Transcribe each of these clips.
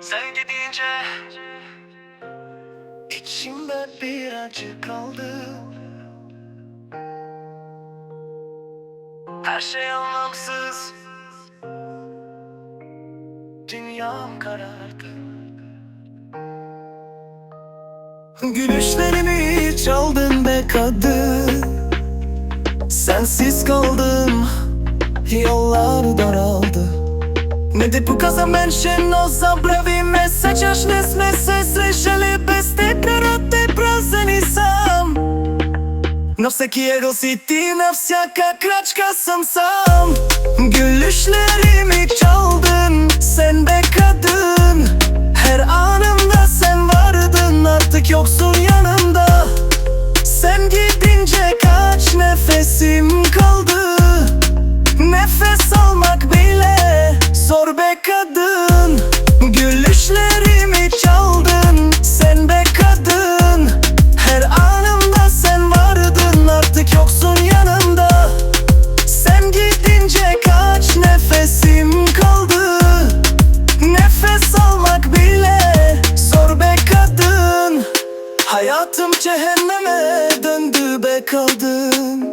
Sen gidince içimde bir acı kaldı Her şey anlamsız. Dünyam karardı. Gülüşlerimi çaldın be kadın. Sensiz kaldım. Yollar Не ти показа менше, е но забрави ме. Сечаш не сме се срещали без теб Народ е празен и сам. На всеки егъл си ти, на всяка крачка съм сам. Гюлиш ли Hayatım cehenneme döndü be kadın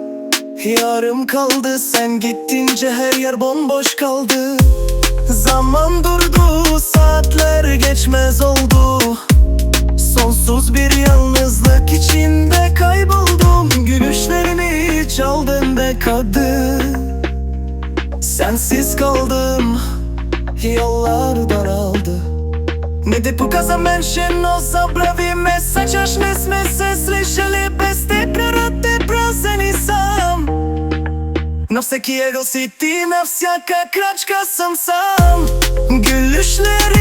Yarım kaldı sen gittince her yer bomboş kaldı. Zaman durdu saatler geçmez oldu. Sonsuz bir yalnızlık içinde kayboldum. Gülüşlerini çaldın be kadın. Sensiz kaldım Не ти показа менше, но забрави ме Сечаш не сме се срещали без те Природте празен и сам. На всеки егъл си ти, на всяка крачка съм сам. Гелиш ли